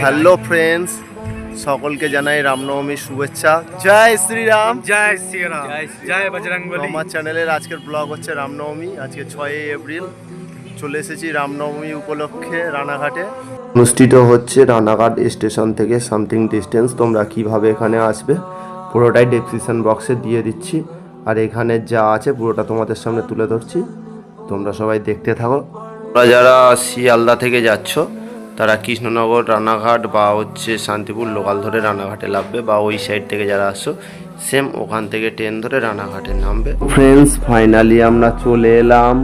Hello friends সকলকে জানাই রামনবমীর শুভেচ্ছা। জয় শ্রীরাম। জয় শ্রীরাম। জয় বজরং আমার চ্যানেলের আজকের ব্লগ হচ্ছে রামনবমী আজকে ছয়ই এপ্রিল। চলে এসেছি রামনবমী উপলক্ষে রানাঘাটে। অনুষ্ঠিত হচ্ছে রানাঘাট স্টেশন থেকে সামথিং ডিস্টেন্স। তোমরা কীভাবে এখানে আসবে পুরোটাই ডেসক্রিপশন বক্সে দিয়ে দিচ্ছি। আর এখানে যা আছে পুরোটা তোমাদের সামনে তুলে ধরছি। তোমরা সবাই দেখতে থাকো। তোমরা যারা শিয়ালদা থেকে যাচ্ছ, তারা কৃষ্ণনগর, রানাঘাট বা হচ্ছে শান্তিপুর লোকাল ধরে রানাঘাটে নামবে বা ওই সাইড থেকে যারা আসছো সেম ওখান থেকে ট্রেন ধরে রানাঘাটে নামবে। ফ্রেন্ডস ফাইনালি আমরা চলে এলাম।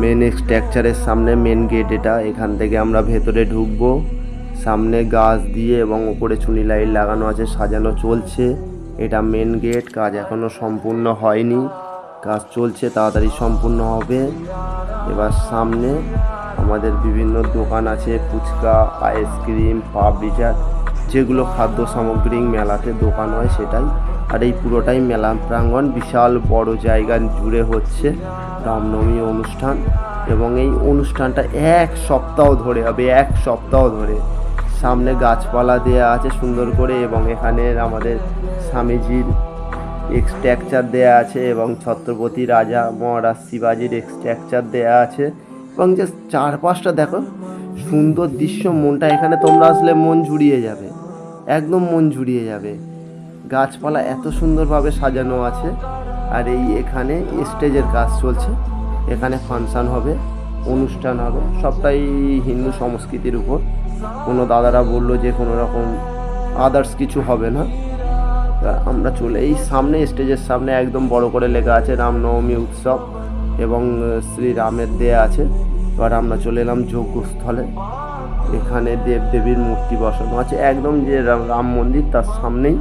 মেন স্ট্রাকচারের সামনে মেন গেট এটা। এখান থেকে আমরা ভেতরে ঢুকবো। সামনে গাছ দিয়ে এবং উপরে চুনি লাইট লাগানো আছে, সাজানো চলছে। এটা মেন গেট কাজ এখনও সম্পূর্ণ হয়নি। কাজ চলছে, তাড়াতাড়ি সম্পূর্ণ হবে। এবার সামনে আমাদের বিভিন্ন দোকান আছে, ফুচকা আইসক্রিম পাপড়িচাট যেগুলো খাদ্য সামগ্রী মেলাতে দোকান হয় সেটাই। আর এই পুরোটাই মেলা প্রাঙ্গণ, বিশাল বড় জায়গা জুড়ে হচ্ছে রামনবমী অনুষ্ঠান। এবং এই অনুষ্ঠানটা এক সপ্তাহ ধরে হবে, এক সপ্তাহ ধরে। সামনে গাছপালা দেওয়া আছে সুন্দর করে, এবং এখানে আমাদের স্বামীজির এক্সট্রাকচার দেয়া আছে এবং ছত্রপতি রাজা মহারাজ শিবাজির এক্সট্রাকচার দেয়া আছে। এবং যে চারপাশটা দেখো, সুন্দর দৃশ্য, মনটা এখানে তোমরা আসলে মন জুড়িয়ে যাবে, একদম মন জুড়িয়ে যাবে। গাছপালা এত সুন্দরভাবে সাজানো আছে, আর এই এখানে স্টেজের কাজ চলছে। এখানে ফাংশান হবে, অনুষ্ঠান হবে, সবটাই হিন্দু সংস্কৃতির উপর। কোনো দাদারা বলল যে কোনো রকম আদার্স কিছু হবে না। আমরা চলে এই সামনে স্টেজের সামনে একদম বড় করে লেখা আছে রামনবমী উৎসব এবং আহ, শ্রীরামের দেয়া আছে। এবার আমরা চলে এলাম যজ্ঞস্থলে। এখানে দেব দেবীর মূর্তি বসানো আছে। একদম যে রাম মন্দির তার সামনেই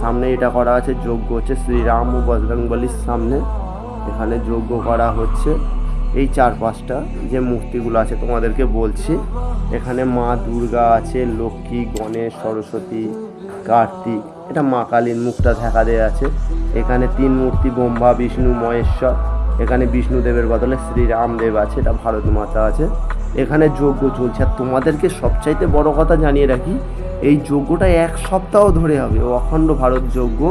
সামনে এটা করা আছে যজ্ঞ হচ্ছে শ্রীরাম ও বজরংবলীর সামনে। এখানে যজ্ঞ করা হচ্ছে। এই চার পাঁচটা যে মূর্তিগুলো আছে তোমাদেরকে বলছি। এখানে মা দুর্গা আছে লক্ষ্মী গণেশ সরস্বতী কার্তিক। এটা মা কালীর মুখটা ঢাকা দেওয়া আছে। এখানে তিন মূর্তি, ব্রহ্মা, বিষ্ণু, মহেশ্বর। এখানে বিষ্ণুদেবের বদলে শ্রীরামদেব আছে, এটা ভারত মাতা আছে। এখানে যজ্ঞ চলছে। আর তোমাদেরকে সবচাইতে বড় কথা জানিয়ে রাখি, এই যজ্ঞটা এক সপ্তাহ ধরে হবে। অখণ্ড ভারত যজ্ঞ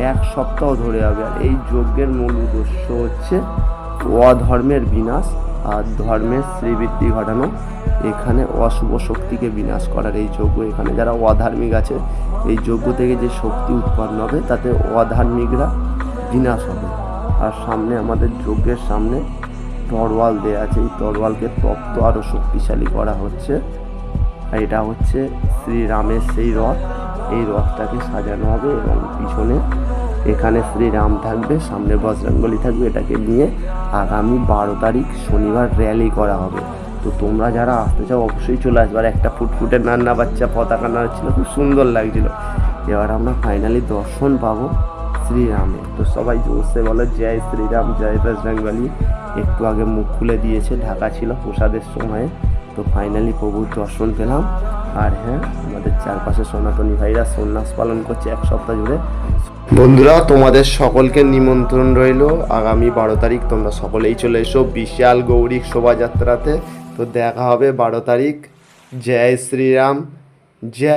এক সপ্তাহ ধরে হবে। আর এই যজ্ঞের মূল উদ্দেশ্য হচ্ছে অধর্মের বিনাশ। আর ধর্মের শ্রীবৃদ্ধি ঘটানো এখানে অশুভ শক্তিকে বিনাশ করার এই যজ্ঞ এখানে। যারা অধার্মিক আছে, এই যজ্ঞ থেকে যে শক্তি উৎপন্ন হবে, তাতে অধার্মিকরা বিনাশ হবে। আর সামনে আমাদের যজ্ঞের সামনে তরোয়াল দেওয়া আছে। এই তরোয়ালকে তপ্ত আরও শক্তিশালী করা হচ্ছে। আর এটা হচ্ছে শ্রীরামের সেই রথ। এই রথটাকে সাজানো হবে এবং পিছনে এখানে শ্রীরাম থাকবে, সামনে বজরঙ্গলি থাকবে, এটাকে নিয়ে আগামী বারো তারিখ শনিবার র্যালি করা হবে। তো তোমরা যারা আসতে চাও, অবশ্যই চলে আসবে। আর একটা ফুটফুটে নান্না বাচ্চা পতাকা নাড়ছিল, খুব সুন্দর লাগছিল। এবার আমরা ফাইনালি দর্শন পাবো শ্রীরামে। তো সবাই জোরসে বলো, জয় শ্রীরাম, জয় বজরঙ্গলি একটু আগে মুখ খুলে দিয়েছে, ঢাকা ছিল প্রসাদের সময়ে। তো ফাইনালি প্রভুর দর্শন পেলাম। আর হ্যাঁ আমাদের চারপাশে সনাতনী ভাইরা সন্ন্যাস পালন করছে এক সপ্তাহ জুড়ে। বন্ধুরা, তোমাদের সকলকে নিমন্ত্রণ রইল। আগামী বারো তারিখ তোমরা সকলেই চলে এসো বিশাল গৌরিক শোভাযাত্রাতে। তো দেখা হবে বারো তারিখ। জয় শ্রীরাম। জয়